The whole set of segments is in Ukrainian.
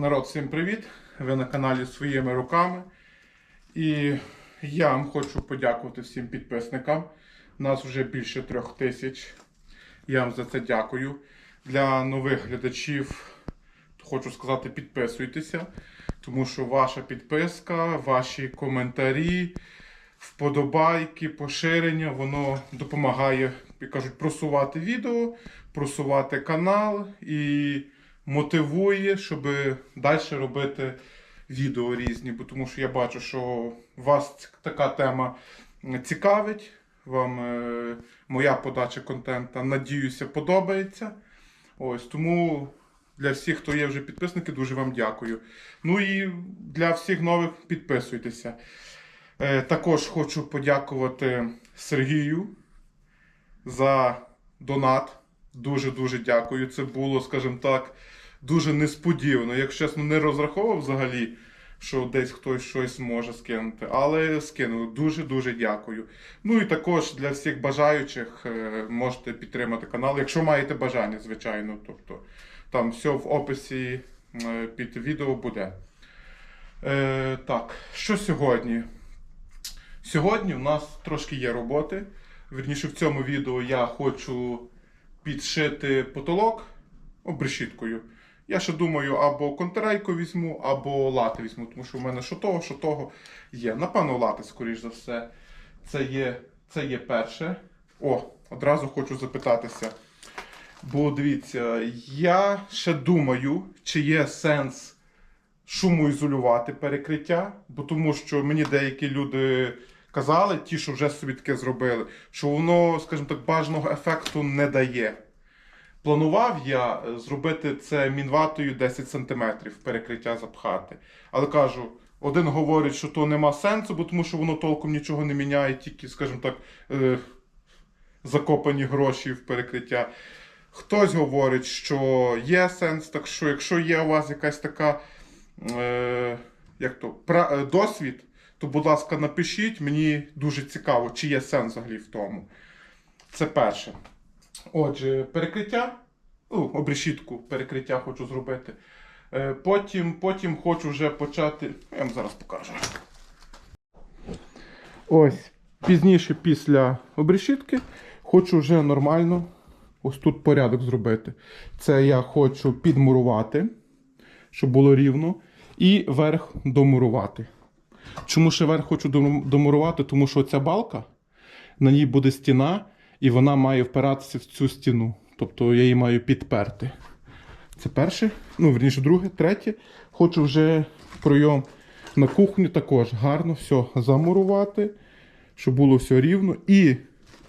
Народ, всім привіт! Ви на каналі Своїми руками. І я вам хочу подякувати всім підписникам. Нас вже більше трьох тисяч. Я вам за це дякую. Для нових глядачів хочу сказати, підписуйтеся, тому що ваша підписка, ваші коментарі, вподобайки, поширення, воно допомагає, як кажуть, просувати відео, просувати канал і мотивує, щоб далі робити відео різні. Бо тому що я бачу, що вас така тема цікавить. Вам е, моя подача контенту, надіюся, подобається. Ось тому для всіх, хто є вже підписники, дуже вам дякую. Ну і для всіх нових підписуйтеся. Е, також хочу подякувати Сергію за донат. Дуже-дуже дякую. Це було, скажімо так, дуже несподівано. Якщо чесно, не розраховував взагалі, що десь хтось щось може скинути. Але скинув. Дуже-дуже дякую. Ну і також для всіх бажаючих е, можете підтримати канал, якщо маєте бажання, звичайно. Тобто там все в описі е, під відео буде. Е, так, що сьогодні? Сьогодні у нас трошки є роботи. Вірніше, в цьому відео я хочу підшити потолок обрешіткою. Я ще думаю, або контрейку візьму, або лати візьму, тому що в мене що того, що того є. Напевно, лати, скоріш за все. Це є, це є перше. О, одразу хочу запитатися. Бо дивіться, я ще думаю, чи є сенс шумоізолювати перекриття, бо тому що мені деякі люди казали, ті, що вже собі таке зробили, що воно, скажімо так, бажаного ефекту не дає. Планував я е, зробити це мінватою 10 см перекриття запхати. Але кажу, один говорить, що то нема сенсу, бо тому що воно толком нічого не міняє, тільки, скажімо так, е, закопані гроші в перекриття. Хтось говорить, що є сенс, так що якщо є у вас якась така е, як то, пра, е, досвід, то, будь ласка, напишіть. Мені дуже цікаво, чи є сенс взагалі в тому. Це перше. Отже, перекриття. Ну, обрешітку перекриття хочу зробити. Е, Потім, потім хочу вже почати. Я вам зараз покажу. Ось, пізніше після обрешітки хочу вже нормально ось тут порядок зробити. Це я хочу підмурувати, щоб було рівно, і верх домурувати. Чому ще верх хочу домурувати? Тому що ця балка, на ній буде стіна, і вона має впиратися в цю стіну. Тобто я її маю підперти. Це перше, ну, верніше, друге, третє. Хочу вже пройом на кухню також гарно все замурувати, щоб було все рівно. І,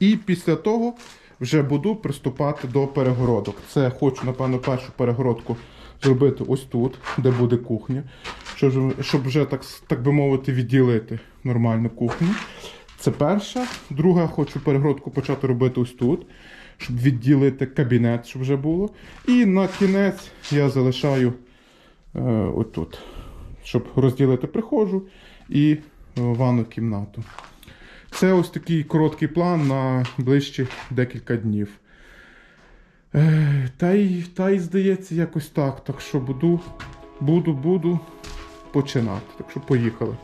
і після того вже буду приступати до перегородок. Це хочу, напевно, першу перегородку зробити ось тут, де буде кухня, щоб, щоб вже так, так би мовити, відділити нормальну кухню. Це перша. Друга, хочу перегородку почати робити ось тут, щоб відділити кабінет, щоб вже було. І на кінець я залишаю е, отут, щоб розділити прихожу і е, ванну кімнату. Це ось такий короткий план на ближчі декілька днів. Е, Та й, та й здається, якось так. Так що буду, буду, буду починати. Так що поїхали.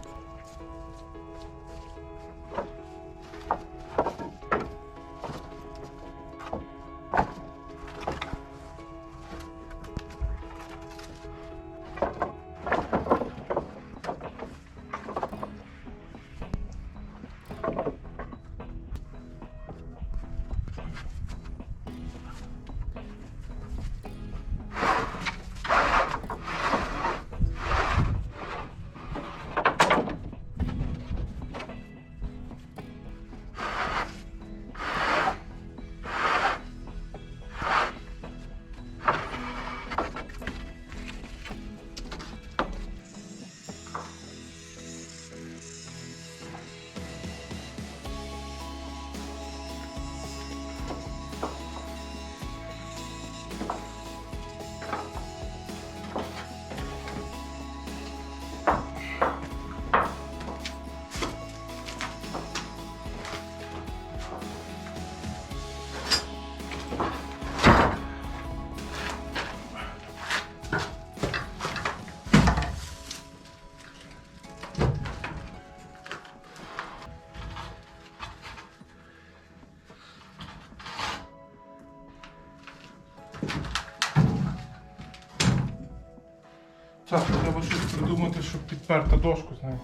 Треба щось придумати, щоб підперти дошку з нею.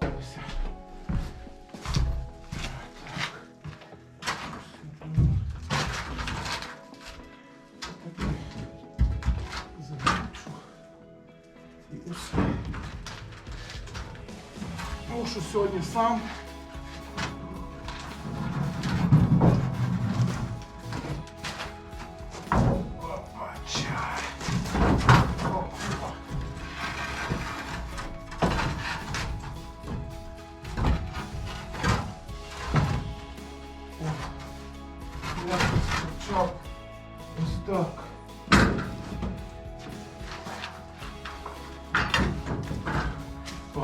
Ось. Замочу. І усе. Ну, сьогодні сам.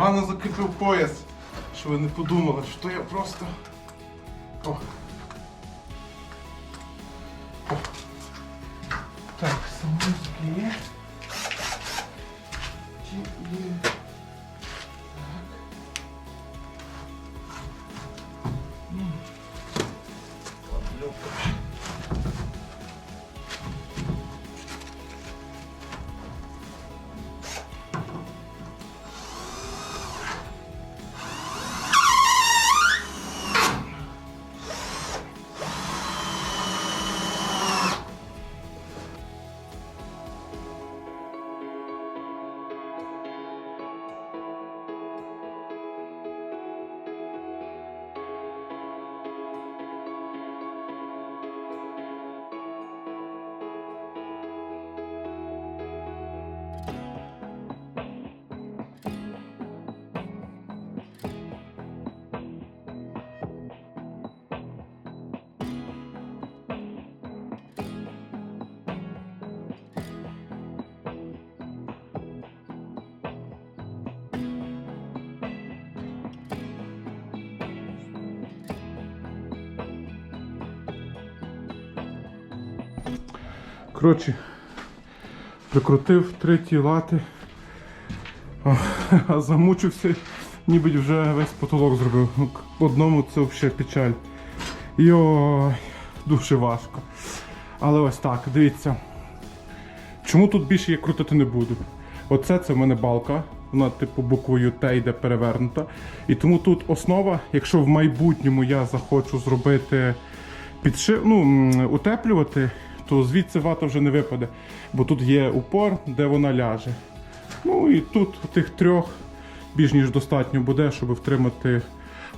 Погано закріпив пояс, що ви не подумали, що я просто. О. О. Так, самозки є. Коротше, прикрутив треті лати, а, замучився, ніби вже весь потолок зробив. Ну, Одному це взагалі печаль. Йой, дуже важко. Але ось так, дивіться. Чому тут більше я крутити не буду? Оце це в мене балка, вона типу буквою Т йде перевернута. І тому тут основа, якщо в майбутньому я захочу зробити підши... ну, утеплювати, то звідси вата вже не випаде. Бо тут є упор, де вона ляже. Ну і тут тих трьох більш ніж достатньо буде, щоб втримати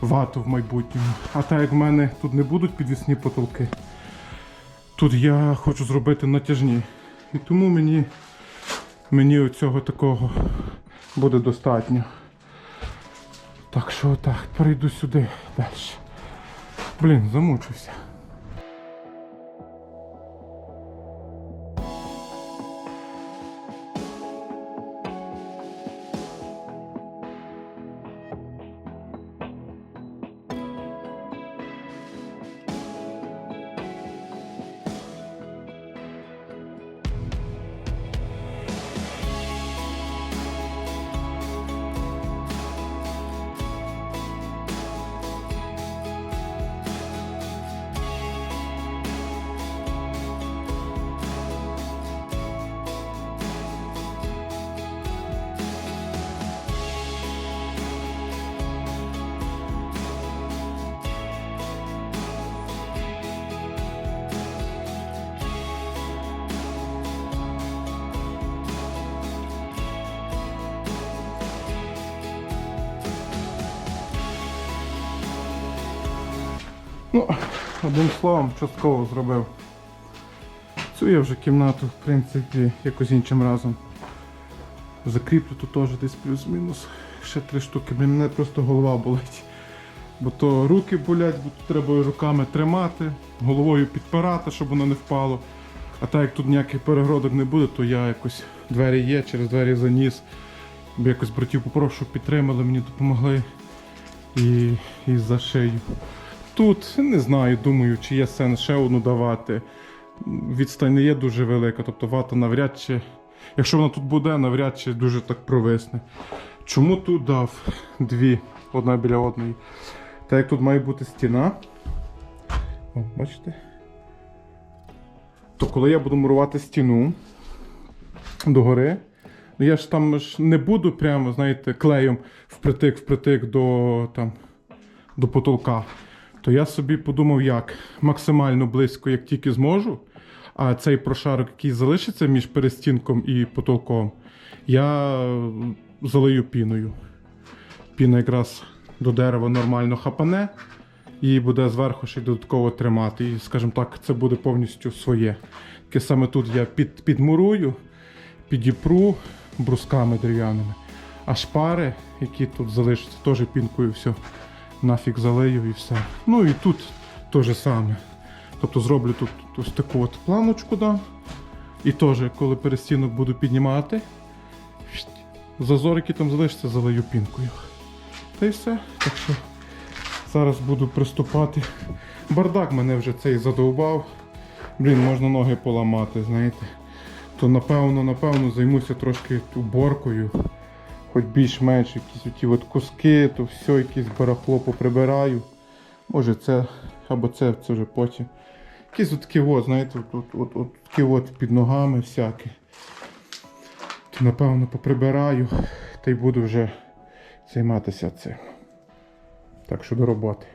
вату в майбутньому. А так як в мене тут не будуть підвісні потолки, тут я хочу зробити натяжні. І тому мені, мені цього такого буде достатньо. Так що так, перейду сюди далі. Блін, замучився. Ну, одним словом, частково зробив. Цю я вже кімнату, в принципі, якось іншим разом. Закріплю тут теж десь плюс-мінус. Ще три штуки. Мене просто голова болить. Бо то руки болять, бо тут треба руками тримати, головою підпирати, щоб воно не впало. А так як тут ніяких перегородок не буде, то я якось двері є, через двері заніс. Бо якось братів попрошу, підтримали, мені допомогли і, і за шию. Тут не знаю, думаю, чи є сенс ще одну давати. Відстань не є дуже велика, тобто вата навряд чи. Якщо вона тут буде, навряд чи дуже так провисне. Чому тут дав дві, одна біля одної? Так як тут має бути стіна. О, бачите? То коли я буду мурувати стіну, догори. Ну я ж там ж не буду прямо, знаєте, клеєм впритик впритик до, до потолка. То я собі подумав, як максимально близько, як тільки зможу. А цей прошарок, який залишиться між перестінком і потолком, я залию піною. Піна якраз до дерева нормально хапане і буде зверху ще й додатково тримати. І, скажімо так, це буде повністю своє. Таке саме тут я під, підмурую, підіпру брусками дерев'яними. А шпари, які тут залишаться, теж пінкою все нафіг залию і все. Ну і тут те же саме. Тобто зроблю тут ось таку от планочку дам. І теж, коли перестінок буду піднімати, зазор, який там залишиться, залию пінкою. Та й все. Так що зараз буду приступати. Бардак мене вже цей задовбав. Блін, можна ноги поламати, знаєте. То напевно, напевно, займуся трошки уборкою. Хоч більш-менш якісь оті от куски, то все, якесь барахло поприбираю. Може це або це, це вже потім. Якісь от такі от, знаєте, от, от, от такі от під ногами всякі. То напевно поприбираю та й буду вже займатися цим. Так що до роботи.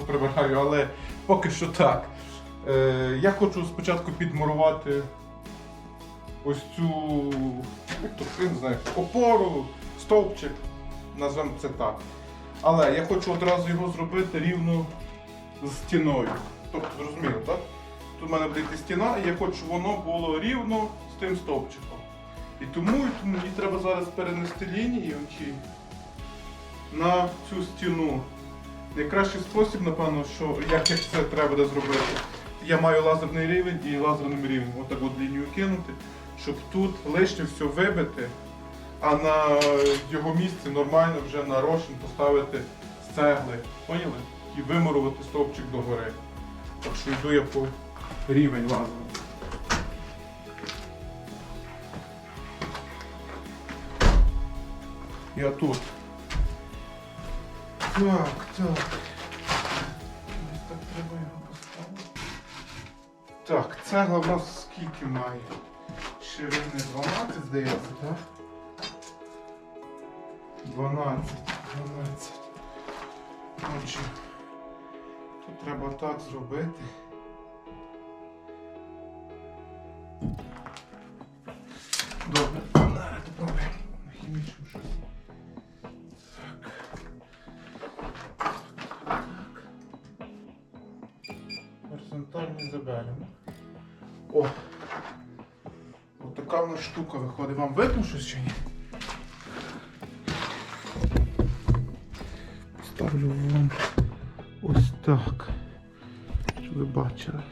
Що краще поприбираю, але поки що так. Е, я хочу спочатку підмурувати ось цю то, я не опору, стовпчик, назвемо це так. Але я хочу одразу його зробити рівно з стіною. Тобто, зрозуміло, так? Тут в мене буде йти стіна, і я хочу, щоб воно було рівно з тим стовпчиком. І тому мені треба зараз перенести лінії оті на цю стіну. Найкращий спосіб, напевно, що як, це треба буде зробити. Я маю лазерний рівень і лазерним рівнем отак от лінію кинути, щоб тут лишнє все вибити, а на його місці нормально вже на розчин поставити з цегли. Поняли? І вимурувати стовпчик догори. Так що йду я по рівень лазером. Я тут. Так, так. Так треба його поставити. Так, цегла в нас скільки має? Ширини 12, здається, так? 12, 12. Отже, тут треба так зробити. Така в нас штука виходить. Вам видно щось чи ні? Поставлю вам ось так. Щоб ви бачили.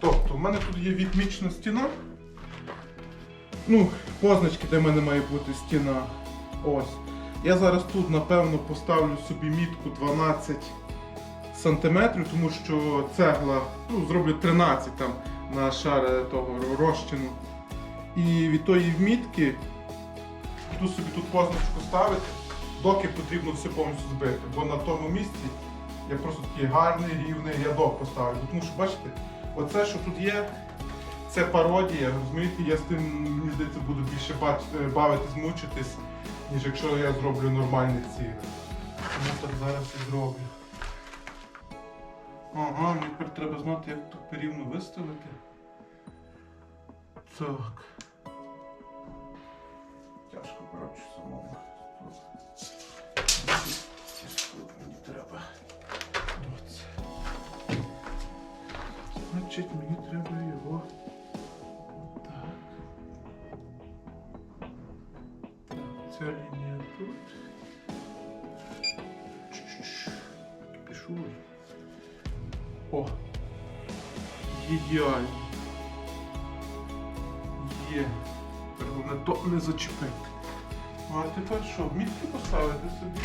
Тобто, в мене тут є відмічена стіна. Ну, позначки, де в мене має бути стіна. Ось. Я зараз тут, напевно, поставлю собі мітку 12 сантиметрів, тому що цегла ну, зроблю 13 там на шар того розчину. І від тої вмітки буду собі тут позначку ставити, доки потрібно все повністю збити. Бо на тому місці я просто такий гарний рівний рядок поставлю. Тому що бачите, оце, що тут є, це пародія. Розумієте, я з тим, мені здається, буду більше бавитись, мучитись, ніж якщо я зроблю нормальні ціни. Тому так зараз і зроблю. Ага, мені тепер треба знати, як тут рівно виставити. Так. Тяжко, коротше, самому. Мені треба. Оце. Значить, мені треба його. Так. Ця лінія тут. Чш-чш. Ідеально. Є. головне то не зачепити. А тепер що, мітки поставити собі?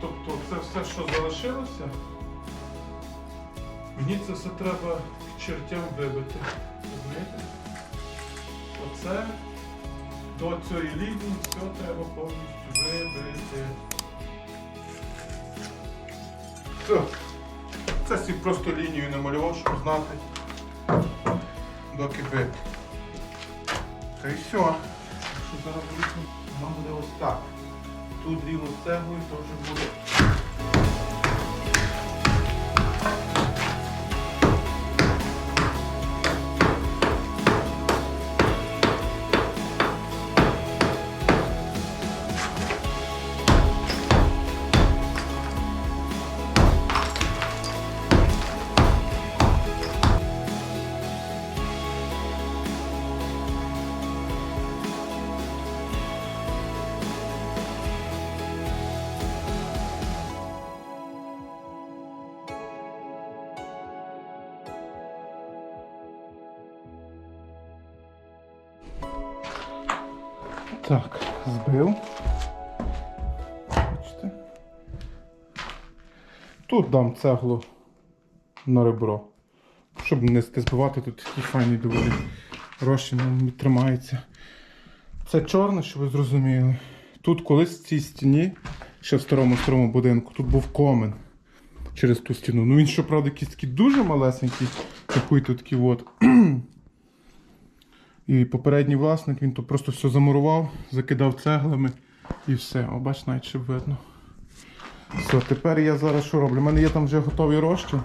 Тобто це все, що залишилося, мені це все треба чертям вибити. Розумієте? Оце до цієї лінії все треба повністю вибити. Так. Це собі просто лінію намалював, щоб знати, доки бити. Та й все. Якщо зараз буде? Воно буде ось так. Тут рівно цеглою, то вже буде. Тут дам цеглу на ребро. Щоб не збивати, тут такий файний доволі розчин він тримається. Це чорне, щоб ви зрозуміли. Тут колись в цій стіні, ще в старому старому будинку, тут був комен через ту стіну. Ну він, щоправда, якийсь такий дуже малесенький, такий тут такий от. І попередній власник він тут просто все замурував, закидав цеглами і все. О, бач, навіть ще видно. Все, тепер я зараз що роблю? У мене є там вже готовий розчин.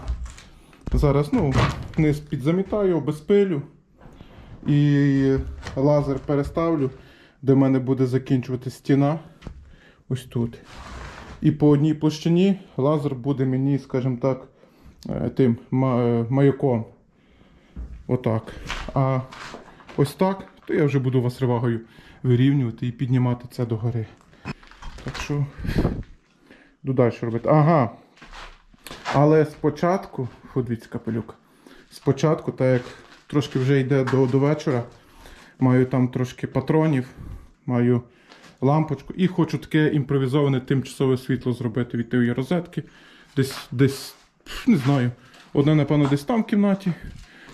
Зараз ну, низ підзамітаю, обезпилю і лазер переставлю, де в мене буде закінчувати стіна. Ось тут. І по одній площині лазер буде мені, скажімо так, е, тим е, маяком. Отак. А ось так, то я вже буду вас ревагою вирівнювати і піднімати це догори. Так що далі робити. Ага. Але спочатку, дивіться, капелюк. Спочатку, так як трошки вже йде до, до вечора, маю там трошки патронів, маю лампочку і хочу таке імпровізоване тимчасове світло зробити від тієї розетки. Десь, десь, не знаю. Одне, напевно, десь там в кімнаті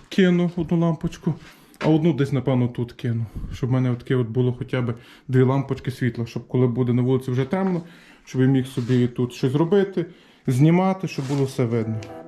кину одну лампочку, а одну десь, напевно, тут кину. Щоб в мене таке от було хоча б дві лампочки світла, щоб коли буде на вулиці вже темно, щоб я міг собі тут щось робити, знімати, щоб було все видно.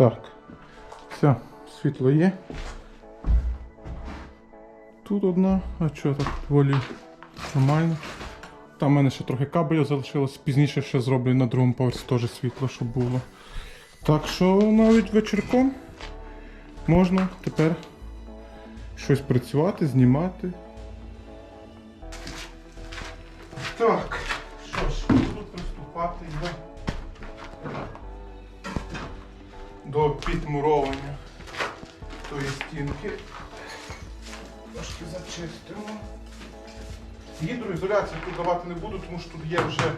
Так, все, світло є. Тут одна, а що так доволі нормально. Там в мене ще трохи кабелю залишилось, пізніше ще зроблю на другому поверсі теж світло, щоб було. Так що навіть вечірком можна тепер щось працювати, знімати. Так, Гідроізоляцію тут давати не буду, тому що тут є вже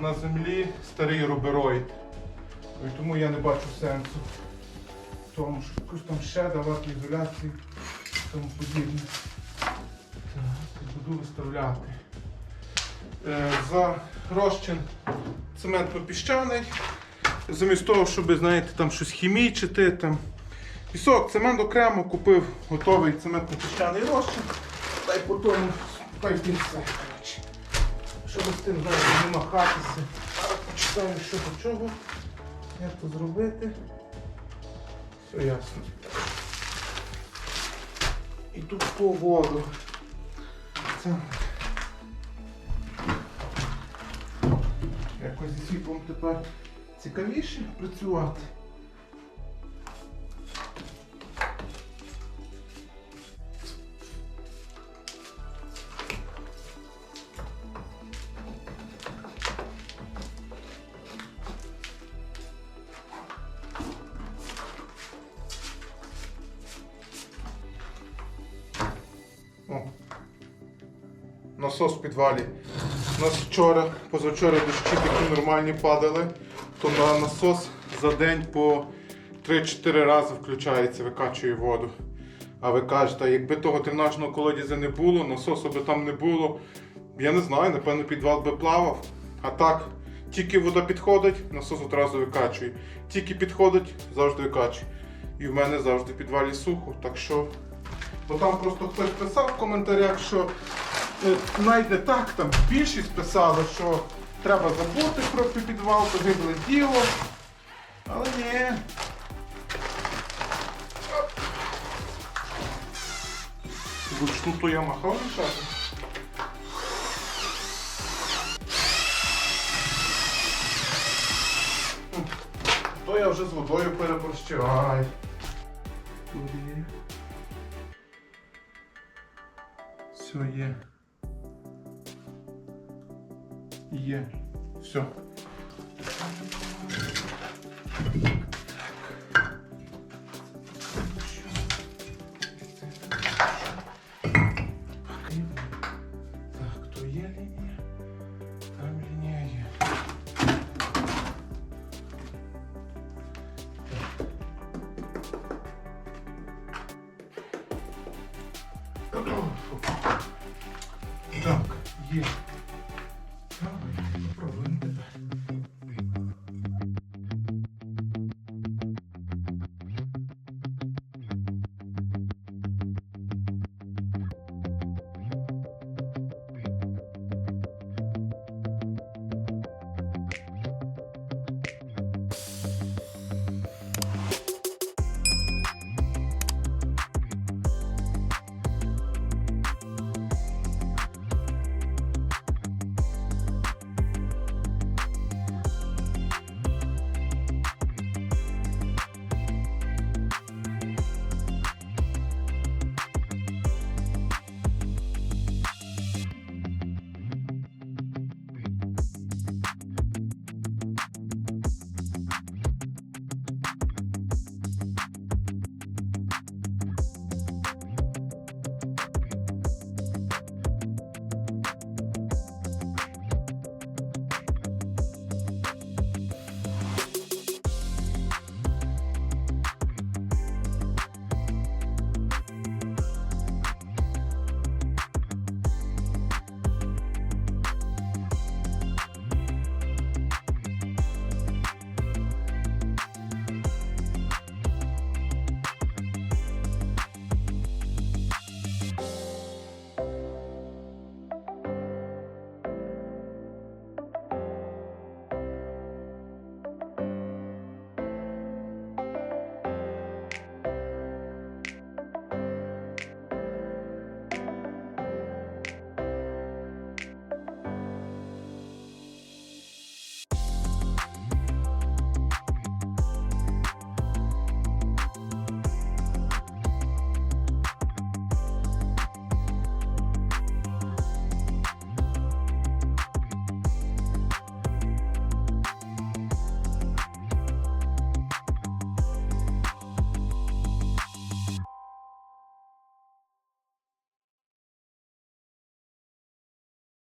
на землі старий робероїд. І тому я не бачу сенсу в тому, що якусь там ще давати ізоляцію і тому подібне. Так, буду виставляти. Е, За розчин цементно-піщаний замість того, щоб, знаєте, там щось хімічити, там. Пісок, цемент окремо купив готовий цементно-піщаний розчин, та й потім й коротше. Щоб з тим знаєте, не махатися. Зараз почитаю, що до чого, як це зробити. Все ясно. І тут по воду. Це якось зі світлом тепер цікавіше працювати. Насос в підвалі. У нас вчора, позавчора дощі такі нормальні падали, то на насос за день по 3-4 рази включається, викачує воду. А ви кажете, якби того дренажного колодязя не було, насосу би там не було, я не знаю, напевно, підвал би плавав. А так, тільки вода підходить, насос одразу викачує. Тільки підходить, завжди викачує. І в мене завжди в підвалі сухо. Так що, бо там просто хтось писав в коментарях, що навіть не так, там більшість писали, що треба забути про підвал, погибле діло. Але ні. Вручну то я махав лишати. То я вже з водою. Тут є. Все є. Є. Все. Так, то є лінія. Там лінія є. Так, є.